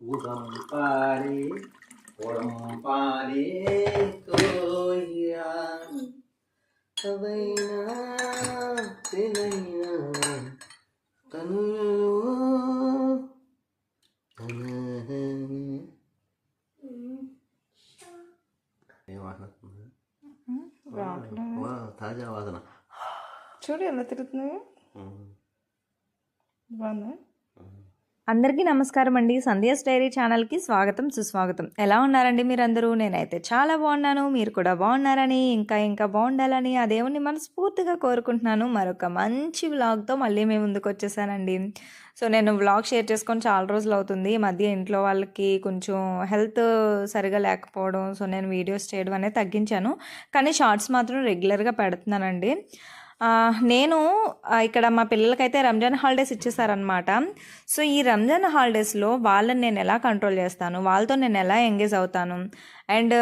ఉదం పాడే ఉడం పాడే కోయిరా కవైనా తెలైనా కనులలో ఏం వాసన వస్తుంది? వా, తాజా వాసన చూడు ఎలా తిరుగుతున్నావు ఉమ్. బాగుందా అందరికీ నమస్కారం అండి సంధ్యాస్ డైరీ ఛానల్కి స్వాగతం సుస్వాగతం. ఎలా ఉన్నారండి మీరందరూ? నేనైతే చాలా బాగున్నాను. మీరు కూడా బాగున్నారని ఇంకా ఇంకా బాగుండాలని ఆ దేవుణ్ణి మనస్ఫూర్తిగా కోరుకుంటున్నాను. మరొక మంచి వ్లాగ్తో మళ్ళీ మేము ముందుకు వచ్చేసానండి. సో నేను వ్లాగ్ షేర్ చేసుకొని చాలా రోజులు అవుతుంది. ఈ మధ్య ఇంట్లో వాళ్ళకి కొంచెం హెల్త్ సరిగా లేకపోవడం సో నేను వీడియోస్ చేయడం అనేది తగ్గించాను. కానీ షార్ట్స్ మాత్రం రెగ్యులర్గా పెడుతున్నానండి. నేను ఇక్కడ మా పిల్లలకైతే రంజాన్ హాలిడేస్ ఇచ్చేసారనమాట సో ఈ రంజాన్ హాలిడేస్లో వాళ్ళని నేను ఎలా కంట్రోల్ చేస్తాను? వాళ్ళతో నేను ఎలా ఎంగేజ్ అవుతాను? అండ్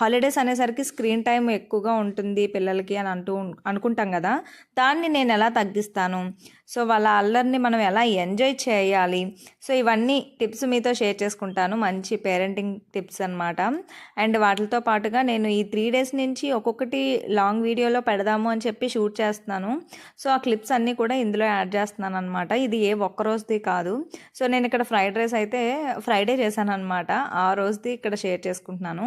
హాలిడేస్ అనేసరికి స్క్రీన్ టైం ఎక్కువగా ఉంటుంది పిల్లలకి అని అంటూ అనుకుంటాం కదా. దాన్ని నేను ఎలా తగ్గిస్తాను? సో వాళ్ళ అల్లరిని మనం ఎలా ఎంజాయ్ చేయాలి? సో ఇవన్నీ టిప్స్ మీతో షేర్ చేసుకుంటాను. మంచి పేరెంటింగ్ టిప్స్ అనమాట అండ్ వాటితో పాటుగా నేను ఈ త్రీ డేస్ నుంచి ఒక్కొక్కటి లాంగ్ వీడియోలో పెడదాము అని చెప్పి షూట్ చేస్తున్నాను. సో ఆ క్లిప్స్ అన్నీ కూడా ఇందులో యాడ్ చేస్తున్నాను అనమాట ఇది ఏ ఒక్క రోజుది కాదు. సో నేను ఇక్కడ ఫ్రైడ్ రైస్ అయితే ఫ్రైడే చేశాను అనమాట ఆ రోజుది ఇక్కడ షేర్ చేసుకుంటున్నాను.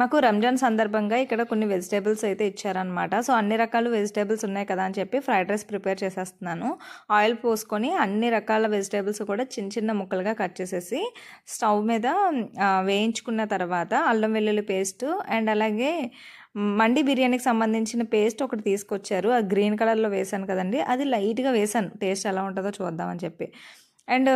మాకు రంజాన్ సందర్భంగా ఇక్కడ కొన్ని వెజిటేబుల్స్ అయితే ఇచ్చారనమాట సో అన్ని రకాల వెజిటేబుల్స్ ఉన్నాయి కదా అని చెప్పి ఫ్రైడ్ రైస్ ప్రిపేర్ చేసేస్తున్నాను. ఆయిల్ పోసుకొని అన్ని రకాల వెజిటేబుల్స్ కూడా చిన్న చిన్న ముక్కలుగా కట్ చేసేసి స్టవ్ మీద వేయించుకున్న తర్వాత అల్లం వెల్లుల్లి పేస్ట్ అండ్ అలాగే మండి బిర్యానీకి సంబంధించిన పేస్ట్ ఒకటి తీసుకొచ్చారు. అది గ్రీన్ కలర్లో వేసాను కదండి. అది లైట్గా వేసాను టేస్ట్ ఎలా ఉంటుందో చూద్దామని చెప్పి. అండ్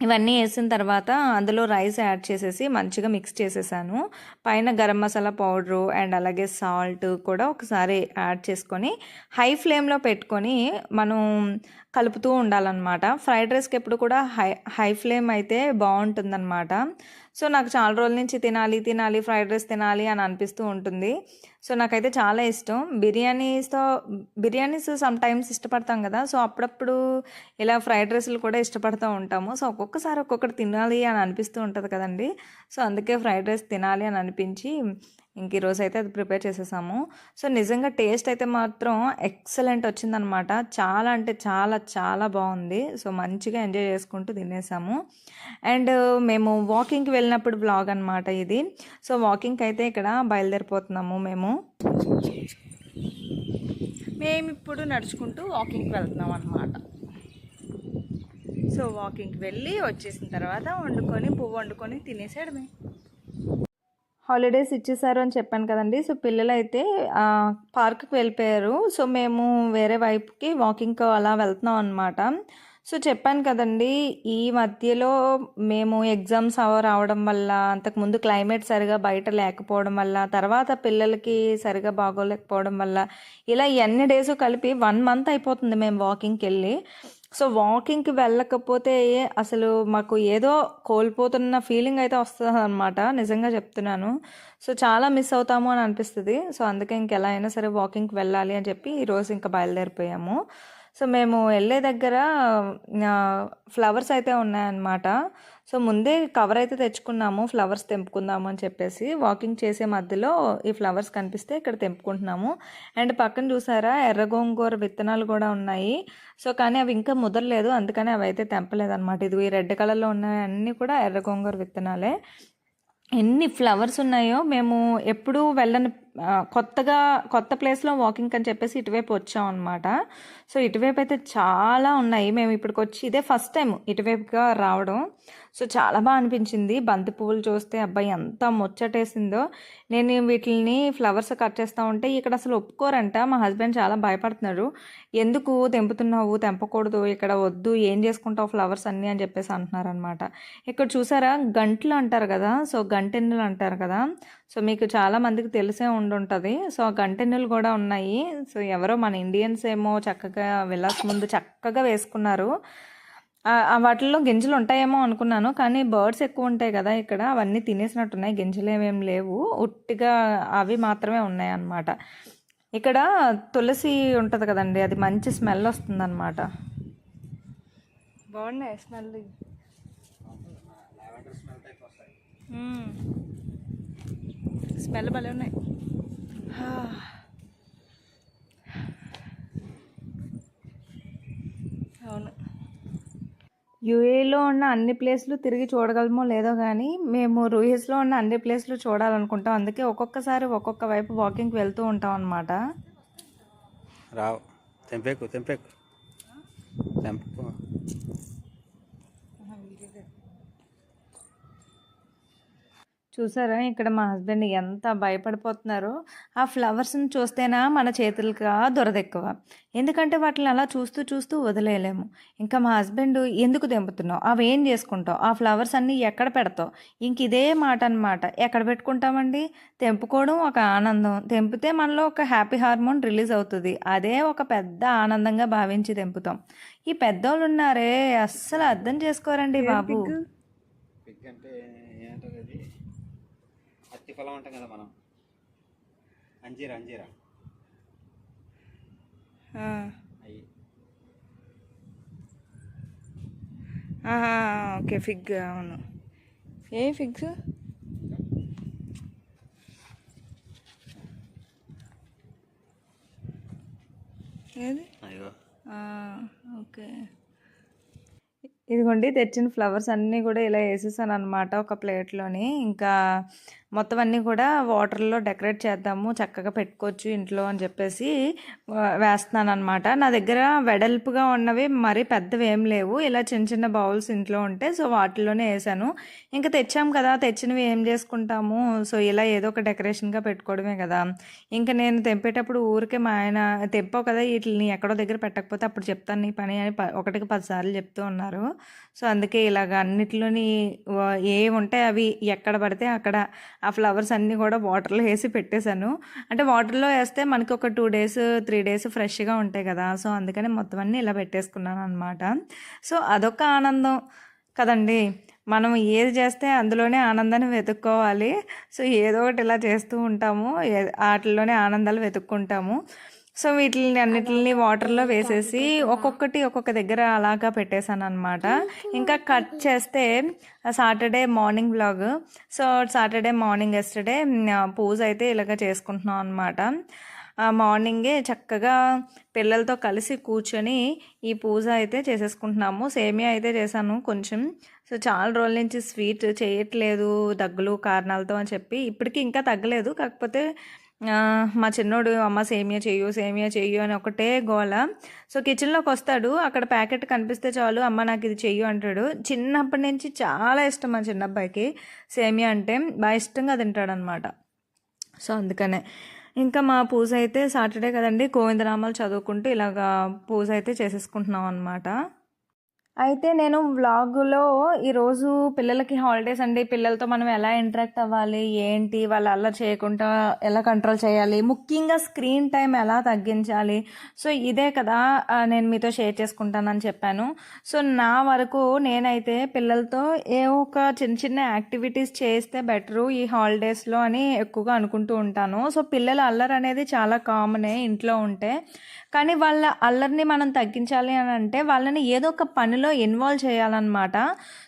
ఇవన్నీ వేసిన తర్వాత అందులో రైస్ యాడ్ చేసేసి మంచిగా మిక్స్ చేసేసాను. పైన గరం మసాలా పౌడరు అండ్ అలాగే సాల్ట్ కూడా ఒకసారి యాడ్ చేసుకొని హై ఫ్లేమ్లో పెట్టుకొని మనం కలుపుతూ ఉండాలన్నమాట. ఫ్రైడ్ రైస్కి ఎప్పుడు కూడా హై హై ఫ్లేమ్ అయితే బాగుంటుందన్నమాట. సో నాకు చాలా రోజుల నుంచి తినాలి తినాలి ఫ్రైడ్ రైస్ తినాలి అని అనిపిస్తూ ఉంటుంది. సో నాకైతే చాలా ఇష్టం. బిర్యానీస్తో బిర్యానీస్ సమ్ టైమ్స్ ఇష్టపడతాం కదా సో అప్పుడప్పుడు ఇలా ఫ్రైడ్ రైస్లు కూడా ఇష్టపడుతూ ఉంటాము. సో ఒక్కొక్కసారి ఒక్కొక్కటి తినాలి అని అనిపిస్తూ ఉంటుంది కదండి. సో అందుకే ఫ్రైడ్ రైస్ తినాలి అని అనిపించి ఇంక ఈరోజు అయితే అది ప్రిపేర్ చేసేసాము. సో నిజంగా టేస్ట్ అయితే మాత్రం ఎక్సలెంట్ వచ్చిందనమాట చాలా అంటే చాలా చాలా బాగుంది. సో మంచిగా ఎంజాయ్ చేసుకుంటూ తినేసాము. అండ్ మేము వాకింగ్కి వెళ్ళినప్పుడు బ్లాగ్ అనమాట ఇది. సో వాకింగ్కి అయితే ఇక్కడ బయలుదేరిపోతున్నాము మేము. మేము ఇప్పుడు నడుచుకుంటూ వాకింగ్కి వెళ్తున్నాం అనమాట సో వాకింగ్కి వెళ్ళి వచ్చేసిన తర్వాత వండుకొని పువ్వు వండుకొని తినేసాడు మేము హాలిడేస్ ఇచ్చేసారు అని చెప్పాను కదండి. సో పిల్లలు అయితే పార్క్కి వెళ్ళిపోయారు. సో మేము వేరే వైపుకి వాకింగ్కి అలా వెళ్తున్నాం అనమాట సో చెప్పాను కదండి ఈ మధ్యలో మేము ఎగ్జామ్స్ అవ రావడం వల్ల అంతకుముందు క్లైమేట్ సరిగా బయట లేకపోవడం వల్ల తర్వాత పిల్లలకి సరిగా బాగోలేకపోవడం వల్ల ఇలా ఎన్ని డేస్ కలిపి వన్ మంత్ అయిపోతుంది మేము వాకింగ్కి వెళ్ళి. సో వాకింగ్కి వెళ్ళకపోతే అసలు మాకు ఏదో కోల్పోతున్న ఫీలింగ్ అయితే వస్తుంది అనమాట నిజంగా చెప్తున్నాను. సో చాలా మిస్ అవుతాము అని అనిపిస్తుంది. సో అందుకే ఇంకెలా అయినా సరే వాకింగ్కి వెళ్ళాలి అని చెప్పి ఈరోజు ఇంకా బయలుదేరిపోయాము. సో మేము వెళ్ళే దగ్గర ఫ్లవర్స్ అయితే ఉన్నాయన్నమాట. సో ముందే కవర్ అయితే తెచ్చుకున్నాము ఫ్లవర్స్ తెంపుకుందాము అని చెప్పేసి. వాకింగ్ చేసే మధ్యలో ఈ ఫ్లవర్స్ కనిపిస్తే ఇక్కడ తెంపుకుంటున్నాము. అండ్ పక్కన చూసారా ఎర్ర గోంగూర విత్తనాలు కూడా ఉన్నాయి. సో కానీ అవి ఇంకా ముదరలేదు అందుకని అవి అయితే తెంపలేదన్నమాట. ఇది ఈ రెడ్ కలర్లో ఉన్నాయన్నీ కూడా ఎర్ర గోంగూర విత్తనాలే. ఎన్ని ఫ్లవర్స్ ఉన్నాయో మేము ఎప్పుడూ వెళ్ళని కొత్తగా కొత్త ప్లేస్లో వాకింగ్ అని చెప్పేసి ఇటువైపు వచ్చాం అనమాట సో ఇటువైపు అయితే చాలా ఉన్నాయి. మేము ఇప్పటికి వచ్చి ఇదే ఫస్ట్ టైం ఇటువైపుగా రావడం. సో చాలా బాగా అనిపించింది. బంతి పువ్వులు చూస్తే అబ్బాయి ఎంత ముచ్చటేసిందో. నేను వీటిని ఫ్లవర్స్ కట్ చేస్తూ ఉంటే ఇక్కడ అసలు ఒప్పుకోరంట. మా హస్బెండ్ చాలా భయపడుతున్నారు. ఎందుకు తెంపుతున్నావు? తెంపకూడదు. ఇక్కడ వద్దు. ఏం చేసుకుంటావు ఫ్లవర్స్ అన్నీ? అని చెప్పేసి అంటున్నారు అనమాట ఇక్కడ చూసారా? గంటలు అంటారు కదా. సో గంటెన్నులు అంటారు కదా. సో మీకు చాలా మందికి తెలిసే ఉండుంటుంది. సో ఆ గంటెన్నులు కూడా ఉన్నాయి. సో ఎవరో మన ఇండియన్స్ ఏమో చక్కగా వెళ్ళక ముందు చక్కగా వేసుకున్నారు. వాటిల్లో గింజలు ఉంటాయేమో అనుకున్నాను. కానీ బర్డ్స్ ఎక్కువ ఉంటాయి కదా ఇక్కడ. అవన్నీ తినేసినట్టున్నాయి. గింజలు ఏమేం లేవు. ఉట్టిగా అవి మాత్రమే ఉన్నాయి అన్నమాట ఇక్కడ తులసి ఉంటుంది కదండి. అది మంచి స్మెల్ వస్తుంది అనమాట బాగున్నాయి స్మెల్? స్మెల్ భలే ఉన్నాయి. అవును. యూఏలో ఉన్న అన్ని ప్లేస్లు తిరిగి చూడగలమో లేదో కానీ మేము రూయిస్లో ఉన్న అన్ని ప్లేస్లు చూడాలనుకుంటాం. అందుకే ఒక్కొక్కసారి ఒక్కొక్క వైపు వాకింగ్కి వెళ్తూ ఉంటాం అనమాట రావు. తెంపేకు తెంపేకు. తెంపు. చూసారా? ఇక్కడ మా హస్బెండ్ ఎంత భయపడిపోతున్నారో ఆ ఫ్లవర్స్ని చూస్తేనా మన చేతులకి దొరద ఎక్కువ. ఎందుకంటే వాటిని అలా చూస్తూ చూస్తూ వదిలేయలేము. ఇంకా మా హస్బెండ్ ఎందుకు తెంపుతున్నావు? అవి ఏం చేసుకుంటావు? ఆ ఫ్లవర్స్ అన్నీ ఎక్కడ పెడతావు? ఇంక ఇదే మాట అనమాట ఎక్కడ పెట్టుకుంటామండి? తెంపుకోవడం ఒక ఆనందం. తెంపితే మనలో ఒక హ్యాపీ హార్మోన్ రిలీజ్ అవుతుంది. అదే ఒక పెద్ద ఆనందంగా భావించి తెంపుతాం. ఈ పెద్దోళ్ళు ఉన్నారే అస్సలు అర్థం చేసుకోరండి బాబు. అంటే పొలం అంటాం కదా మనం. అంజీరా అంజీరా. అయ్యి. ఓకే ఫిగ్ అవును. ఏ ఫిగ్స్? ఏది? ఓకే. ఇదిగోండి తెచ్చిన ఫ్లవర్స్ అన్నీ కూడా ఇలా వేసేసాను అనమాట ఒక ప్లేట్లోని. ఇంకా మొత్తం అన్నీ కూడా వాటర్లో డెకరేట్ చేద్దాము చక్కగా పెట్టుకోవచ్చు ఇంట్లో అని చెప్పేసి వేస్తున్నాను అనమాట నా దగ్గర వెడల్పుగా ఉన్నవి మరీ పెద్దవి ఏం లేవు. ఇలా చిన్న చిన్న బౌల్స్ ఇంట్లో ఉంటే సో వాటిలోనే వేసాను. ఇంకా తెచ్చాం కదా తెచ్చినవి ఏం చేసుకుంటాము? సో ఇలా ఏదో ఒక డెకరేషన్గా పెట్టుకోవడమే కదా. ఇంకా నేను తెంపేటప్పుడు ఊరికే మా ఆయన తెంపావు కదా వీటిని ఎక్కడో దగ్గర పెట్టకపోతే అప్పుడు చెప్తాను నీ పని అని ఒకటికి పదిసార్లు చెప్తూ ఉన్నారు. సో అందుకే ఇలాగ అన్నిట్లోని ఏవి ఉంటాయి అవి ఎక్కడ పడితే అక్కడ ఆ ఫ్లవర్స్ అన్నీ కూడా వాటర్లో వేసి పెట్టేశాను. అంటే వాటర్లో వేస్తే మనకి ఒక టూ డేస్ త్రీ డేస్ ఫ్రెష్గా ఉంటాయి కదా! సో అందుకని మొత్తం అన్నీ ఇలా పెట్టేసుకున్నాను అనమాట సో అదొక ఆనందం కదండి! మనం ఏది చేస్తే అందులోనే ఆనందాన్ని వెతుక్కోవాలి. సో ఏదో ఒకటి ఇలా చేస్తూ ఉంటాము. వాటిల్లోనే ఆనందాలు వెతుక్కుంటాము. సో వీటిని అన్నిటిని వాటర్లో వేసేసి ఒక్కొక్కటి ఒక్కొక్క దగ్గర అలాగా పెట్టేశాను అనమాట ఇంకా కట్ చేస్తే Saturday morning blog so Saturday morning yesterday puja అయితే ఇలాగ చేసుకుంటున్నాం అనమాట మార్నింగే చక్కగా పిల్లలతో కలిసి కూర్చొని ఈ పూజ అయితే చేసేసుకుంటున్నాము. సేమియా అయితే చేశాను కొంచెం. సో చాలా రోజుల నుంచి స్వీట్ చేయట్లేదు దగ్గులు కారణాలతో అని చెప్పి. ఇప్పటికీ ఇంకా తగ్గలేదు. కాకపోతే మా చిన్నోడు అమ్మ సేమియా చెయ్యు సేమియా చెయ్యు అని ఒకటే గోల. సో కిచెన్లోకి వస్తాడు అక్కడ ప్యాకెట్ కనిపిస్తే చాలు అమ్మ నాకు ఇది చెయ్యు అంటాడు. చిన్నప్పటి నుంచి చాలా ఇష్టం మా చిన్న అబ్బాయికి సేమియా అంటే బాగా ఇష్టంగా తింటాడనమాట. సో అందుకనే. ఇంకా మా పూజ అయితే సాటర్డే కదండి గోవిందరామాలు చదువుకుంటూ ఇలాగా పూజ అయితే చేసేసుకుంటున్నాం అనమాట అయితే నేను వ్లాగులో ఈరోజు పిల్లలకి హాలిడేస్ అండి. పిల్లలతో మనం ఎలా ఇంటరాక్ట్ అవ్వాలి? ఏంటి? వాళ్ళు అలా చేయకుండా ఎలా కంట్రోల్ చేయాలి? ముఖ్యంగా స్క్రీన్ టైం ఎలా తగ్గించాలి? సో ఇదే కదా నేను మీతో షేర్ చేసుకుంటానని చెప్పాను. సో నా వరకు నేనైతే పిల్లలతో ఏ ఒక చిన్న చిన్న యాక్టివిటీస్ చేస్తే బెటరు ఈ హాలిడేస్లో అని ఎక్కువగా అనుకుంటూ ఉంటాను. సో పిల్లల అల్లరి అనేది చాలా కామనే ఇంట్లో ఉంటే. కానీ వాళ్ళ అల్లరిని మనం తగ్గించాలి అని అంటే వాళ్ళని ఏదో ఒక పనిలో ఇన్వాల్వ్ చేయాలన్నమాట.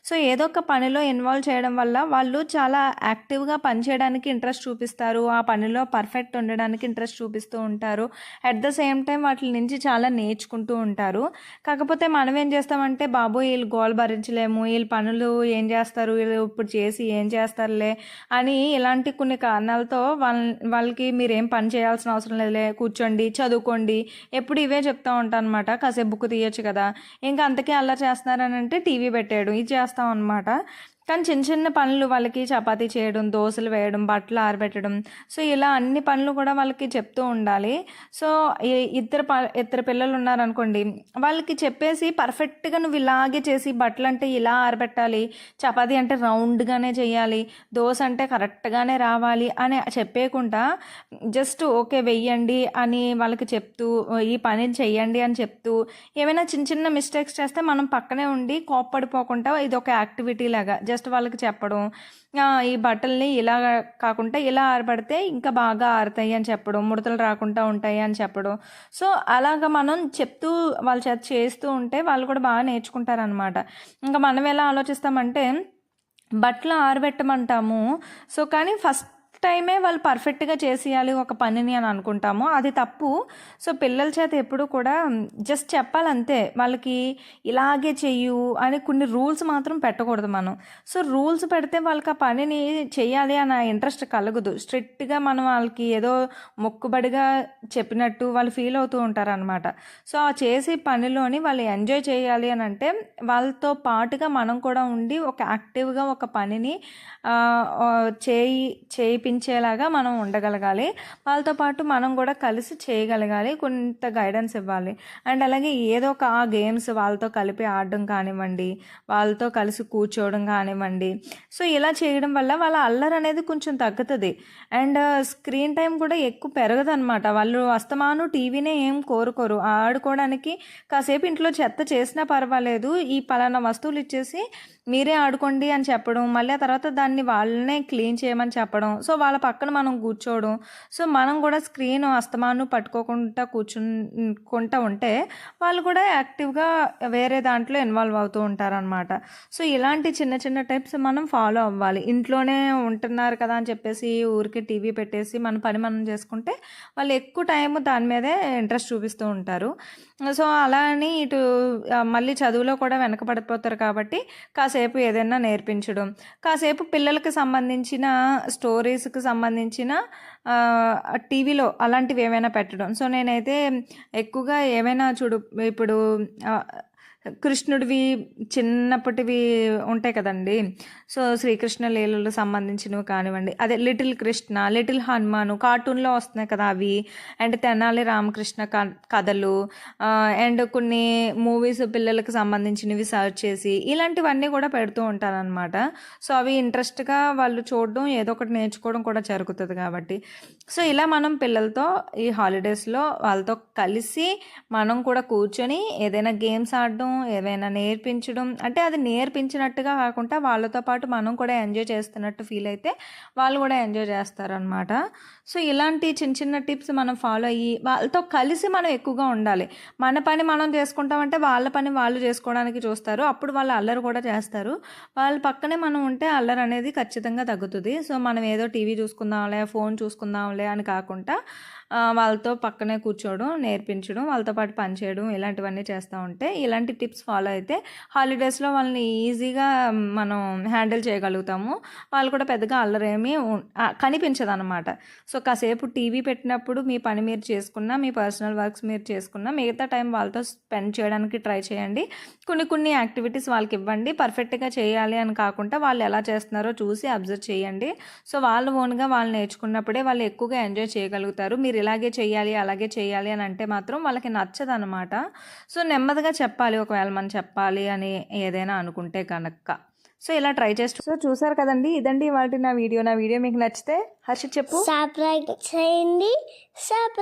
సో ఏదో ఒక పనిలో ఇన్వాల్వ్ చేయడం వల్ల వాళ్ళు చాలా యాక్టివ్గా పనిచేయడానికి ఇంట్రెస్ట్ చూపిస్తారు. ఆ పనిలో పర్ఫెక్ట్ ఉండడానికి ఇంట్రెస్ట్ చూపిస్తూ ఉంటారు. అట్ ద సేమ్ టైం వాటి నుంచి చాలా నేర్చుకుంటూ ఉంటారు. కాకపోతే మనం ఏం చేస్తామంటే బాబు వీళ్ళు గోల్ భరించలేము. వీళ్ళు పనులు ఏం చేస్తారు? వీళ్ళు ఇప్పుడు చేసి ఏం చేస్తారులే? అని ఇలాంటి కొన్ని కారణాలతో వాళ్ళ వాళ్ళకి మీరు ఏం పని చేయాల్సిన అవసరం లేదులే. కూర్చోండి చదువుకోండి ఎప్పుడు ఇవే చెప్తా ఉంటాను అనమాట కాసేపు బుక్ తీయొచ్చు కదా. ఇంకా అంతకే అలా చేస్తున్నారని అంటే టీవీ పెట్టాడు. ఇది చేస్తాం అనమాట కానీ చిన్న చిన్న పనులు వాళ్ళకి చపాతీ చేయడం దోశలు వేయడం బట్టలు ఆరబెట్టడం. సో ఇలా అన్ని పనులు కూడా వాళ్ళకి చెప్తూ ఉండాలి. సో ఇద్దరు ప ఇద్దరు పిల్లలు ఉన్నారనుకోండి వాళ్ళకి చెప్పేసి పర్ఫెక్ట్గా నువ్వు ఇలాగే చేసి బట్టలు అంటే ఇలా ఆరబెట్టాలి చపాతీ అంటే రౌండ్గానే చేయాలి దోశ అంటే కరెక్ట్గానే రావాలి అని చెప్పేయకుండా జస్ట్ ఓకే వెయ్యండి అని వాళ్ళకి చెప్తూ ఈ పని చెయ్యండి అని చెప్తూ ఏమైనా చిన్న చిన్న మిస్టేక్స్ చేస్తే మనం పక్కనే ఉండి కోప్పడిపోకుండా ఇది ఒక యాక్టివిటీ లాగా జస్ట్ వాళ్ళకి చెప్పడం ఈ బట్టల్ని ఇలా కాకుండా ఇలా ఆరబడితే ఇంకా బాగా ఆరుతాయి అని చెప్పడం ముడతలు రాకుండా ఉంటాయి అని చెప్పడం. సో అలాగ మనం చెప్తూ వాళ్ళ చేత చేస్తూ ఉంటే వాళ్ళు కూడా బాగా నేర్చుకుంటారనమాట ఇంకా మనం ఎలా ఆలోచిస్తామంటే బట్టలు ఆరబెట్టమంటాము. సో కానీ ఫస్ట్ టైమే వాళ్ళు పర్ఫెక్ట్గా చేసేయాలి ఒక పనిని అని అనుకుంటాము. అది తప్పు. సో పిల్లల చేత ఎప్పుడు కూడా జస్ట్ చెప్పాలంతే. వాళ్ళకి ఇలాగే చెయ్యు అని కొన్ని రూల్స్ మాత్రం పెట్టకూడదు మనం. సో రూల్స్ పెడితే వాళ్ళకి ఆ పనిని చేయాలి అన్న ఇంట్రెస్ట్ కలగదు. స్ట్రిక్ట్గా మనం వాళ్ళకి ఏదో మొక్కుబడిగా చెప్పినట్టు వాళ్ళు ఫీల్ అవుతూ ఉంటారు అనమాట సో ఆ చేసే పనిలోని వాళ్ళు ఎంజాయ్ చేయాలి అని అంటే వాళ్ళతో పాటుగా మనం కూడా ఉండి ఒక యాక్టివ్గా ఒక పనిని చేయి ఆ, చేయి చేయించేలాగా మనం ఉండగలగాలి. వాళ్ళతో పాటు మనం కూడా కలిసి చేయగలగాలి కొంత గైడెన్స్ ఇవ్వాలి. అండ్ అలాగే ఏదో ఒక ఆ గేమ్స్ వాళ్ళతో కలిపి ఆడడం కానివ్వండి వాళ్ళతో కలిసి కూర్చోవడం కానివ్వండి. సో ఇలా చేయడం వల్ల వాళ్ళ అల్లరి అనేది కొంచెం తగ్గుతుంది. అండ్ స్క్రీన్ టైం కూడా ఎక్కువ పెరగదు అనమాట వాళ్ళు అస్తమాను టీవీనే ఏం కోరుకోరు. ఆడుకోవడానికి కాసేపు ఇంట్లో చెత్త చేసినా పర్వాలేదు. ఈ పలానా వస్తువులు ఇచ్చేసి మీరే ఆడుకోండి అని చెప్పడం మళ్ళీ ఆ తర్వాత దాన్ని వాళ్ళనే క్లీన్ చేయమని చెప్పడం. సో వాళ్ళ పక్కన మనం కూర్చోవడం. సో మనం కూడా స్క్రీన్ అస్తమాను పట్టుకోకుండా కూర్చుకుంటా ఉంటే వాళ్ళు కూడా యాక్టివ్గా వేరే దాంట్లో ఇన్వాల్వ్ అవుతూ ఉంటారనమాట సో ఇలాంటి చిన్న చిన్న టిప్స్ మనం ఫాలో అవ్వాలి. ఇంట్లోనే ఉంటున్నారు కదా అని చెప్పేసి ఊరికి టీవీ పెట్టేసి మన పని మనం చేసుకుంటే వాళ్ళు ఎక్కువ టైం దాని మీదే ఇంట్రెస్ట్ చూపిస్తూ ఉంటారు. సో అలా అని ఇటు మళ్ళీ చదువులో కూడా వెనకబడిపోతారు కాబట్టి కాసేపు ఏదైనా నేర్పించడం. కాసేపు పిల్లలకి సంబంధించిన స్టోరీస్ స్టోరీస్కి సంబంధించిన టీవీలో అలాంటివి ఏమైనా పెట్టడం. సో నేనైతే ఎక్కువగా ఏమైనా చూడు ఇప్పుడు కృష్ణుడివి చిన్నప్పటివి ఉంటాయి కదండి. సో శ్రీకృష్ణ లీలలు సంబంధించినవి కానివ్వండి. అదే లిటిల్ కృష్ణ లిటిల్ హనుమాను కార్టూన్లో వస్తున్నాయి కదా అవి. అండ్ తెనాలి రామకృష్ణ క- కథలు. అండ్ కొన్ని మూవీస్ పిల్లలకు సంబంధించినవి సర్చ్ చేసి ఇలాంటివన్నీ కూడా పెడుతూ ఉంటారనమాట సో అవి ఇంట్రెస్ట్గా వాళ్ళు చూడడం ఏదో ఒకటి నేర్చుకోవడం కూడా జరుగుతుంది కాబట్టి. సో ఇలా మనం పిల్లలతో ఈ హాలిడేస్లో వాళ్ళతో కలిసి మనం కూడా కూర్చొని ఏదైనా గేమ్స్ ఆడడం ఏదైనా నేర్పించడం అంటే అది నేర్పించినట్టుగా కాకుండా వాళ్ళతో పాటు మనం కూడా ఎంజాయ్ చేస్తున్నట్టు ఫీల్ అయితే వాళ్ళు కూడా ఎంజాయ్ చేస్తారనమాట సో ఇలాంటి చిన్న చిన్న టిప్స్ మనం ఫాలో అయ్యి వాళ్ళతో కలిసి మనం ఎక్కువగా ఉండాలి. మన పని మనం చేసుకుంటామంటే వాళ్ళ పని వాళ్ళు చేసుకోవడానికి చూస్తారు. అప్పుడు వాళ్ళు అల్లరి కూడా చేస్తారు. వాళ్ళ పక్కనే మనం ఉంటే అల్లరి అనేది ఖచ్చితంగా తగ్గుతుంది. సో మనం ఏదో టీవీ చూసుకుందాంలే ఫోన్ చూసుకుందాంలే అని కాకుండా వాళ్ళతో పక్కనే కూర్చోవడం నేర్పించడం వాళ్ళతో పాటు పనిచేయడం ఇలాంటివన్నీ చేస్తూ ఉంటే ఇలాంటి టిప్స్ ఫాలో అయితే హాలిడేస్లో వాళ్ళని ఈజీగా మనం హ్యాండిల్ చేయగలుగుతాము. వాళ్ళు కూడా పెద్దగా అల్లరేమీ ఉం- కనిపించదు అనమాట సో కాసేపు టీవీ పెట్టినప్పుడు మీ పని మీరు చేసుకున్నా మీ పర్సనల్ వర్క్స్ మీరు చేసుకున్నా మిగతా టైం వాళ్ళతో స్పెండ్ చేయడానికి ట్రై చేయండి. కొన్ని కొన్ని యాక్టివిటీస్ వాళ్ళకి ఇవ్వండి. పర్ఫెక్ట్గా చేయాలి అని కాకుండా వాళ్ళు ఎలా చేస్తున్నారో చూసి అబ్జర్వ్ చేయండి. సో వాళ్ళు ఓన్గా వాళ్ళు నేర్చుకున్నప్పుడే వాళ్ళు ఎక్కువగా ఎంజాయ్ చేయగలుగుతారు. మీరు ఇలాగే చేయాలి అలాగే చేయాలి అని అంటే మాత్రం వాళ్ళకి నచ్చదు అనమాట సో నెమ్మదిగా చెప్పాలి. ఒకవేళ మనం చెప్పాలి అని ఏదైనా అనుకుంటే కనుక సో ఇలా ట్రై చేస్తూ సో చూసారు కదండి? ఇదండి వాటి నా వీడియో. నా వీడియో మీకు నచ్చితే హర్ష చెప్పు. సబ్స్క్రైబ్ చేయండి. సబ్